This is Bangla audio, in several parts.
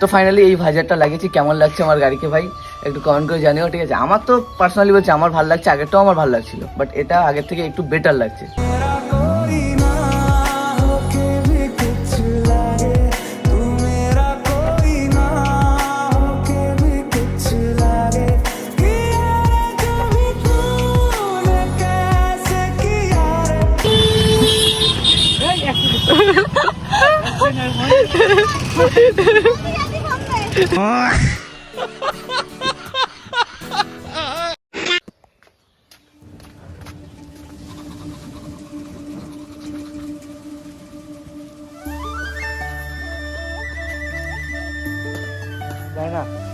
তো ফাইনালি এই ভাইজারটা লাগিয়েছি। কেমন লাগছে আমার গাড়িকে ভাই? একটু কমেন্ট করে জানিও, ঠিক আছে? আমার তো পার্সোনালি বলছে, আমার ভালো লাগছে, আগেরটাও আমার ভালো লাগছিল বাট এটা আগের থেকে একটু বেটার লাগছে। đây nè.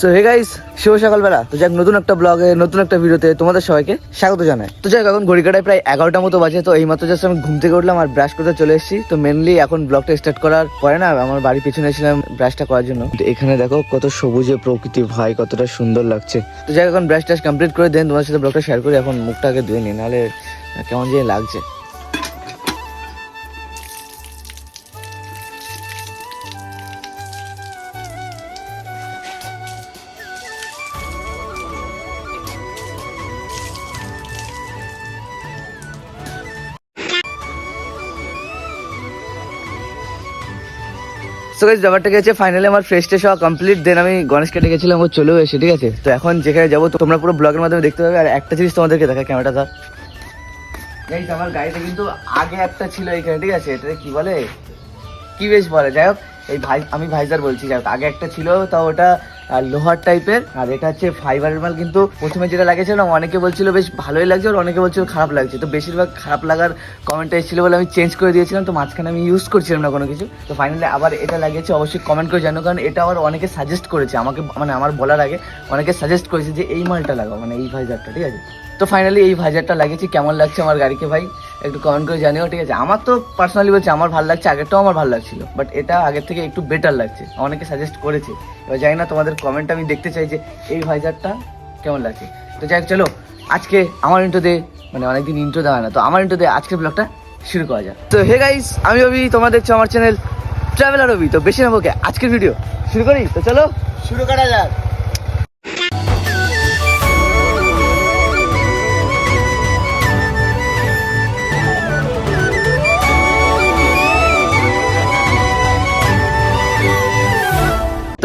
So hey guys শুভ সকালবেলা। তো যাক, নতুন একটা ব্লগে নতুন একটা ভিডিওতে তোমাদের সবাইকে স্বাগত জানাই। তো যাক, এখন ঘড়ি কাটায় প্রায় এগারোটা মতো বাজে, তো এই মাত্র জাস্ট আমি ঘুম থেকে উঠলাম আর ব্রাশ করতে চলে এসেছি। তো মেনলি এখন ব্লগটা স্টার্ট করার পরে না, আমার বাড়ির পিছনে এসেছিলাম ব্রাশটা করার জন্য। এখানে দেখো, কত সবুজে প্রকৃতি, ভাই, কতটা সুন্দর লাগছে। তো যাক, এখন ব্রাশ টাশ কমপ্লিট করে দেন তোমার সাথে ব্লগটা শেয়ার করি, এখন মুখটাকে ধুয়ে নিই, নাহলে কেমন যে লাগছে। সো গাইজ ব্যাপারটা হচ্ছে? ফাইনালি আমার ফ্রেশ টেস্ট হওয়া কমপ্লিট দেন আমি গণেশ কেটে গেছিলাম, ও চলেও এসে, ঠিক আছে? তো এখন যেখানে যাব তোমরা পুরো ব্লগের মাধ্যমে দেখতে পাবে, আর একটা জিনিস তোমাদেরকে দেখা ক্যামেরাটা ধর গাইজ আমার গাড়িতে কিন্তু আগে একটা ছিল এখানে, ঠিক আছে? এটা কি বলে? কি বেশ বলে? যাই হোক, এই ভাই, আমি ভাইজার বলছি, যাই হোক, আগে একটা ছিল, তা ওটা আহ, লোহার টাইপের আর এটা হচ্ছে ফাইবারের মাল কিন্তু প্রথমে যেটা লাগিয়েছিল অনেকে বলছিল বেশ ভালোই লাগছে আর অনেকে বলছিল খারাপ লাগছে। তো বেশিরভাগ খারাপ লাগার কমেন্টটা এসেছিল বলে আমি চেঞ্জ করে দিয়েছিলাম তো মাঝখানে আমি ইউজ করছিলাম না কোনো কিছু। তো ফাইনালি আবার এটা লাগিয়েছি অবশ্যই কমেন্ট করে জানো কারণ এটা আবার অনেকে সাজেস্ট করেছে আমাকে মানে আমার বলার আগে অনেকে সাজেস্ট করেছে যে এই মালটা লাগাও মানে এই ভাইজারটা ঠিক আছে? তো ফাইনালি এই ভাইজারটা লাগিয়েছি কেমন লাগছে আমার গাড়িকে ভাই? একটু কমেন্ট করে জানিও ঠিক আছে? আমার তো পার্সোনালি বলছে আমার ভালো লাগছে আগেরটাও আমার ভালো লাগছিল বাট এটা আগের থেকে একটু বেটার লাগছে। অনেকে সাজেস্ট করেছে। এবার জানি না তোমাদের কমেন্ট আমি দেখতে চাই যে এই ভাইজারটা কেমন লাগছে? তো যাই হোক, চলো আজকে আমার ইন্টো দে মানে অনেকদিন ইন্টো দেওয়া না তো আমার ইন্টো দে আজকের ব্লগটা শুরু করা যাক। তো হে গাইস আমি রবি তোমরা দেখছ আমার চ্যানেল ট্রাভেলার রবি। তো বেশি নেব কে আজকের ভিডিও শুরু করি তো চলো। শুরু করা যাক।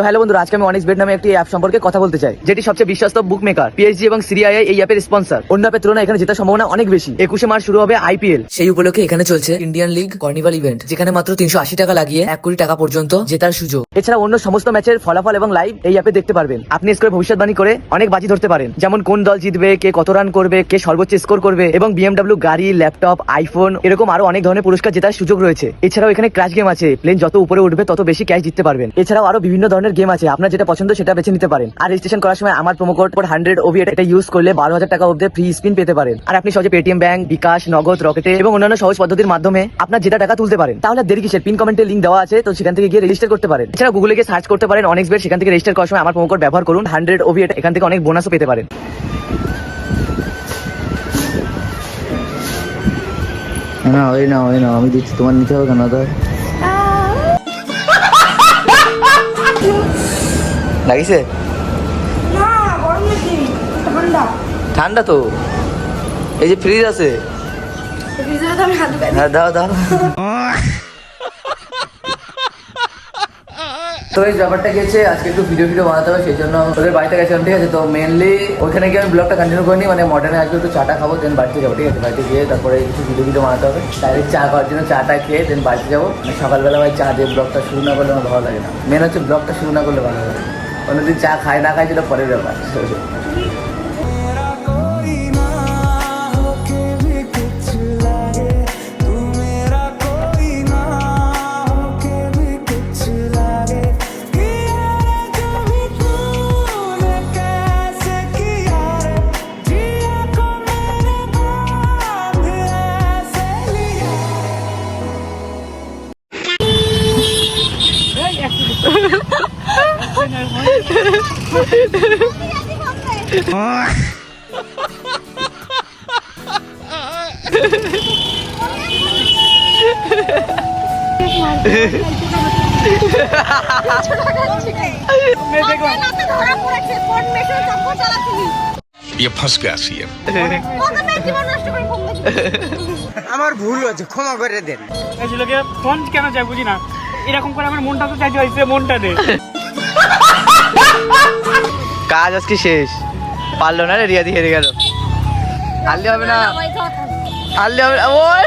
তো হ্যালো বন্ধুরা আজকে আমি অনেক বেড নামে একটি অ্যাপ সম্পর্কে কথা বলতে চাই যেটি সবচেয়ে বিশ্বস্ত বুক মেকার পিএইচডি এবং সিরিআই এই অ্যাপের স্পন্সর অন্য অ্যাপের তুলনায় এখানে জেতার সম্ভাবনা অনেক বেশি। একুশে মার্চ শুরু হবে আইপিএল সেই উপলক্ষে এখানে চলছে ইন্ডিয়ান লিগ কর্নিভাল ইভেন্ট যেখানে মাত্র তিনশো আশি টাকা লাগিয়ে এক কোটি টাকা পর্যন্ত জেতার সুযোগ। এছাড়া অন্য সমস্ত ম্যাচের ফলাফল এবং লাইভ এই অ্যাপে দেখতে পারবেন। আপনি স্কোরে ভবিষ্যৎবাণী করে অনেক বাজি ধরতে পারেন। যেমন কোন দল জিতবে কে কত রান করবে কে সর্বোচ্চ স্কোর করবে এবং বিএমডব্লিউ গাড়ি ল্যাপটপ আইফোন এরকম আরও অনেক ধরনের পুরস্কার জেতার সুযোগ রয়েছে। এছাড়াও এখানে ক্র্যাশ গেম আছে। প্লেন যত উপরে উঠবে তত বেশি ক্যাশ জিততে পারবেন। এছাড়াও আরও বিভিন্ন ধরনের গেম আছে, আপনার যেটা পছন্দ সেটা বেছে নিতে পারেন। আর রেজিস্ট্রেশন করার সময় আমার প্রোমো কোড হান্ড্রেড ওভি এটা ইউজ করলে বারো হাজার টাকা অব্দি ফ্রি স্পিন পেতে পারেন। আর আপনি সহজে পেটিএম ব্যাংক বিকাশ, নগদ রকেটে এবং অন্যান্য সহজ পদ্ধতির মাধ্যমে আপনার যেটা টাকা তুলতে পারেন। তাহলে দেরি কিসের? পিন কমেন্টে লিঙ্ক দেওয়া আছে, তো সেখান থেকে গিয়ে রেজিস্টার করতে পারেন। এছাড়া গুগলে গিয়ে সার্চ করতে পারেন অনেক বের সেখান থেকে রেজিস্টার করার সময় আমার প্রোমো কোড ব্যবহার করুন। হান্ড্রেড ওভি এখান থেকে অনেক বোনাসও পেতে পারেন। না, ওই না ওই না, আমি দিচ্ছি। তোমার নিতে হবে কেন? তো লাগিছে? ঠান্ডা। তো। এই যে ফ্রিজ আছে। হ্যাঁ দাও দাও। তো এই ব্যাপারটা গেছে আজকে একটু ভিডিও ভিডিও বানাতে হবে, সেই জন্য ওদের বাড়িতে গেছিলাম, ঠিক আছে? তো মেনলি ওখানে গিয়ে আমি ব্লগটা কন্টিনিউ করিনি মানে মডার্নে আজকে একটু চাটা খাব দেন বাড়িতে যাব, ঠিক আছে? বাড়িতে গিয়ে তারপরে কিছু ভিডিও ভিডিও বানাতে হবে। ডাইরেক্ট চা খাওয়ার জন্য চাটা খেয়ে দেন বাড়িতে যাব। মানে সকালবেলা ভাই চা দিয়ে ব্লগটা শুরু না করলে আমার ভালো লাগে না। মেন হচ্ছে ব্লগটা শুরু না করলে ভালো লাগে। অন্যদিন চা খায় না খায় সেটা পরের ব্যাপার। আমার ভুল হয়েছে ক্ষমা করে দেন। ফোন কেন যায় বুঝি না? এরকম করে আমার মনটা তো চাইতে হয়েছে মনটা দে। কাজ আজকে শেষ। পারল না রে রিয়াদি হেরে গেল। হারলে হবে না। হারলে হবে না। ওই।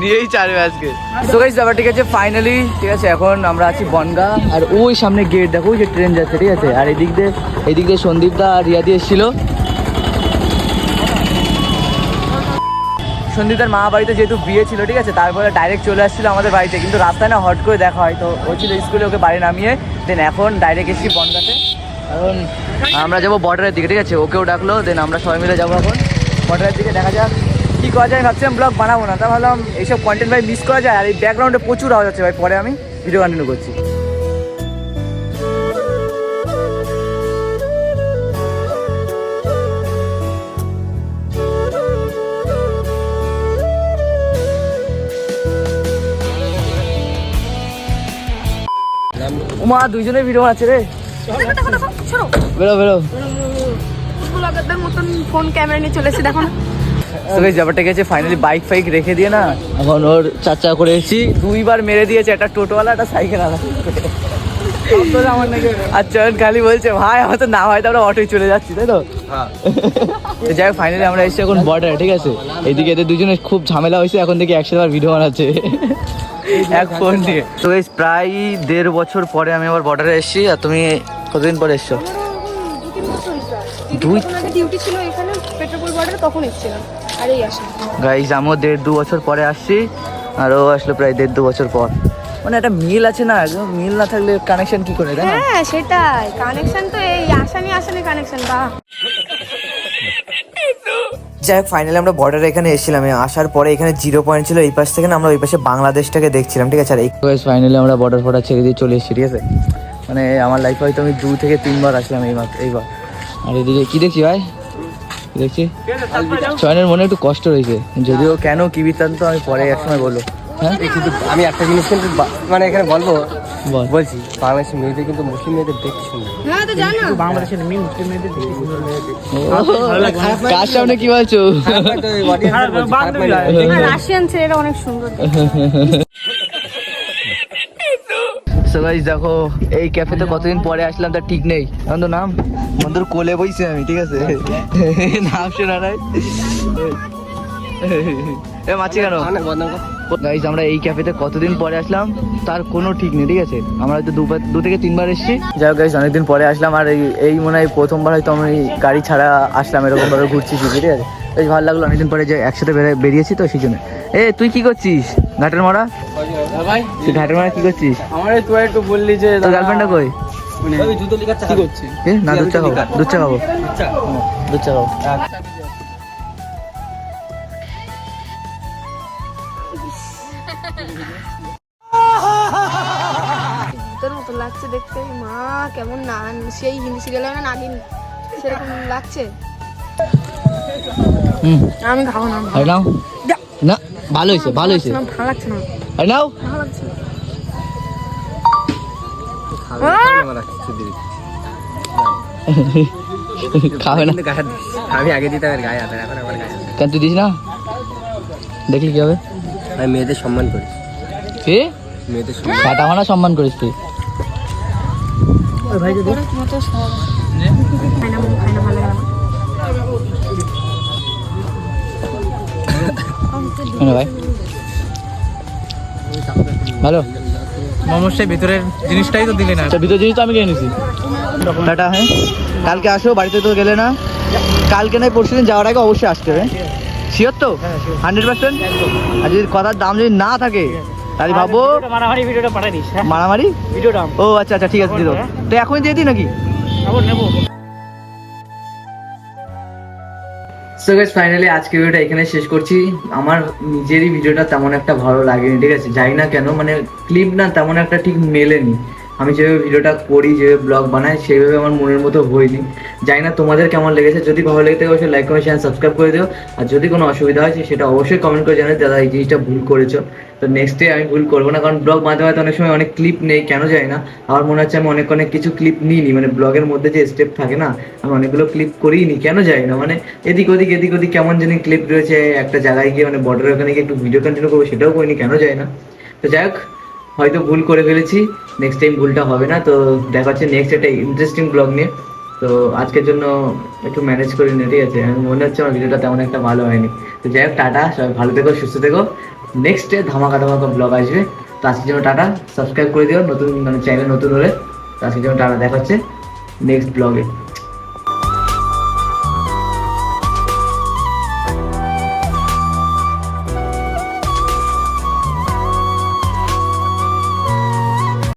নিয়েই ছাড়বে আজকে। তো গাইস ব্যাপার ঠিক আছে ফাইনালি ঠিক আছে, এখন আমরা আছি বনগা, আর ওই সামনে গেট দেখো, ওই যে ট্রেন যাচ্ছে, ঠিক আছে? আর এদিক দিয়ে এদিক দিয়ে সন্দীপ দা আর রিয়াদি এসেছিল। সন্দীপদার মা বাড়িতে যেহেতু বিয়ে ছিল, ঠিক আছে, তারপরে ডাইরেক্ট চলে আসছিল আমাদের বাড়িতে। কিন্তু রাস্তায় না হট করে দেখা হয়, তো ও ছিল স্কুলে, ওকে বাড়ি নামিয়ে দেন এখন ডাইরেক্ট এসেছি বনগাতে। কারণ আমরা যাব বর্ডারের দিকে, ঠিক আছে, ওকেও ডাকলো দেন আমরা সবাই মিলে যাব এখন। বর্ডারের দিকে দেখা যাক কী করা যায়, ভাবছিলাম ব্লগ বানাবো না, তা ভাবলাম এইসব কন্টেন্ট ভাই মিস করা যায়, আর এই ব্যাকগ্রাউন্ডে প্রচুর আওয়াজ আছে ভাই, পরে আমি ভিডিও কন্টিনিউ করছি। মা দুইজনের ভিডিও বানাচ্ছে রে। দেখো দেখো দেখো বেরো বেরো। ব্লগারদের মতন ফোন ক্যামেরা নিয়ে দেখো ব্যাপারটা গেছে ফাইনালি বাইক ফাইক রেখে দিয়ে না? এখন ওর চাচা করে এসেছি। দুইবার মেরে দিয়েছে একটা টোটোওয়ালা একটা সাইকেল আলা আর চয়ন খালি বলছে ভাই আমার তো না হয় তো আমরা অটোয় চলে যাচ্ছি তাই তো? তো যাই ফাইনালি আমরা এসেছি এখন বর্ডারে ঠিক আছে? এদিকে এদের দুজনে খুব ঝামেলা হয়েছে এখন থেকে একসাথে ভিডিও বানাচ্ছে। এক ফোন দিয়ে তো guys, প্রায় দেড় বছর পরে আমি আবার বর্ডারে এসেছি আর তুমি কতদিন পরে এসছো? দুই ডিউটি ছিল এখানে পেট্রোপোল বর্ডারে তখন এসেছিলাম। আর এই আসা গাইজ আমিও দেড় দু বছর পরে আসছি আর ও আসলো প্রায় দেড় দু বছর পর। মানে একটা মিল আছে না একদম মিল না থাকলে কানেকশন কি করে হ্যাঁ সেটাই। কানেকশন তো এই আসানি আসানি কানেকশন বা যাই হোক ফাইনালি আমরা বর্ডারে এখানে এসেছিলাম। এই আসার পরে এখানে জিরো পয়েন্ট ছিল এই পাশ থেকে না আমরা ওই পাশে বাংলাদেশটাকে দেখছিলাম ঠিক আছে? আর এই ফাইনালি আমরা বর্ডার ফর্ডার ছেড়ে দিয়ে চলে এসেছি ঠিক আছে? মানে আমার লাইফে হয়তো আমি দু থেকে তিনবার আসলাম এই মাত্র এইবার। আর এদিকে কী দেখছি ভাই? দেখছি? চয়নের মনে একটু কষ্ট রয়েছে। যদিও কেন কি বৃত্তান্ত আমি পরে এক সময় হ্যাঁ কিন্তু আমি একটা জিনিস কিন্তু মানে এখানে বলব বলছি বাংলাদেশের মেয়েদের কিন্তু মুসলিম মেয়েদের দেখতে সুন্দর। হ্যাঁ তো জানো। বাংলাদেশের মেয়ে মুসলিম মেয়েদের দেখতে সুন্দর কার সামনে কি বলছো? রাশিয়ান ছেলেরা অনেক সুন্দর গাইস দেখো এই ক্যাফেতে কতদিন পরে আসলাম তার ঠিক নেই। এখন তো নাম বন্ধুর কোলে বইছি আমি ঠিক আছে? নাম শোনা নাই। এ মাছি কেন গাইস আমরা এই ক্যাফেতে কতদিন পরে আসলাম তার কোনো ঠিক নেই ঠিক আছে? আমরা হয়তো দুবার দু থেকে তিনবার এসেছি। যাই হোক গাইস অনেকদিন পরে আসলাম আর এই এই মনে হয় প্রথমবার হয়তো আমি গাড়ি ছাড়া আসলাম এরকম ভাবে ঘুরছি ঠিক আছে? বেশ ভালো লাগল অনেকদিন পরে যে একসাথে বেরে- বেরিয়েছি তো সেই জন্য। এ তুই কি করছিস? ঘাটের মারা? ভাই? তুই ঘাটের মারা কি করছিস? আমার তুই একটু বললি যে তোর গার্লফ্রেন্ডটা কই? কি না দুধ চা খাব। দুধ চা খাব। দুধ চা খাব। তোর মতো লাগছে দেখতে মা কেমন না সেই হিন্দি সিরিয়ালে না নাগিন সেরকম লাগছে হুম আমি খাব না আরে নাও না ভালো হয়েছে ভালো হয়েছে না, ভালো লাগছে না আরে নাও ভালো লাগছে খাবে না আমি আগে দিতাম গায়ে হাতে এখন আমার গায়ে কেন তুই দিস না দেখলি কি হবে আমি মেয়েদের সম্মান করি। কি? মেয়েদের সম্মান কাটা মানা সম্মান করিস তুই? ওরা কি মতো সব খাই না খাই না ভালো? লাগে না ভাই ভালো সমস্যার ভিতরের জিনিসটাই তো দিলে না। আচ্ছা ভিতর জিনিস তো আমি কিনে নিছি। টাটা হ্যাঁ? কালকে আসো বাড়িতে তো গেলে না। কালকে নয় পরশু দিন যাওয়ার আগে অবশ্যই আসতে হবে। শিওর তো? হান্ড্রেড পার্সেন্ট আর যদি কথার দাম যদি না থাকে তাহলে ভাবো মারামারি ভিডিওটা পাঠাই দিস হ্যাঁ। মারামারি? ভিডিওটা ও আচ্ছা আচ্ছা ঠিক আছে দিয়ে দেবো তো এখনই দিয়ে দিই নাকি? নেব। সো গাইস ফাইনালি আজকে ভিডিওটা এখানে শেষ করছি। আমার নিজেরই ভিডিওটা তেমন একটা ভালো লাগেনি ঠিক আছে? জানি না কেন মানে ক্লিপ না তেমন একটা ঠিক মেলেনি। আমি যেভাবে ভিডিওটা করি যেভাবে ব্লগ বানাই, সেইভাবে আমার মনের মতো হয়নি। জানি না তোমাদের কেমন লেগেছে। যদি ভালো লেগে থাকে, অবশ্যই লাইক কমেন্ট শেয়ার সাবস্ক্রাইব করে দিও। আর যদি কোনো অসুবিধা হয়, সেটা অবশ্যই কমেন্ট করে জানাই দাদা, এই জিনিসটা ভুল করেছ। তো নেক্সট ডে আমি ভুল করব না, কারণ ব্লগ মাঝে মাঝে অনেক সময় অনেক ক্লিপ নেই, কেন যায় না। আমার মনে হচ্ছে আমি অনেক অনেক কিছু ক্লিপ নিইনি। মানে ব্লগের মধ্যে যে স্টেপ থাকে না, আমি অনেকগুলো ক্লিপ করিনি কেন যাই না। মানে এদিক ওদিক এদিক ওদিক কেমন জানি ক্লিপ রয়েছে, একটা জায়গায় গিয়ে মানে বর্ডারের ওখানে গিয়ে একটু ভিডিও কন্টিনিউ করব, সেটাও করিনি, কেন যায় না। তো যাই হোক হয়তো ভুল করে ফেলেছি নেক্সট টাইম ভুলটা হবে না। তো দেখা হচ্ছে নেক্সট একটা ইন্টারেস্টিং ব্লগ নিয়ে। তো আজকের জন্য একটু ম্যানেজ করে নিয়ে ঠিক আছে? মনে হচ্ছে আমার ভিডিওটা তেমন একটা ভালো হয়নি। তো যাই হোক, টাটা, সবাই ভালো থেকো, সুস্থ থেকো। নেক্সট ধামাকা ধামাকা ব্লগ আসবে। তো আজকের জন্য টাটা সাবস্ক্রাইব করে দিও, নতুন মানে চ্যানেল নতুন হলে। তো আজকের জন্য টাটা, দেখা হচ্ছে নেক্সট ব্লগে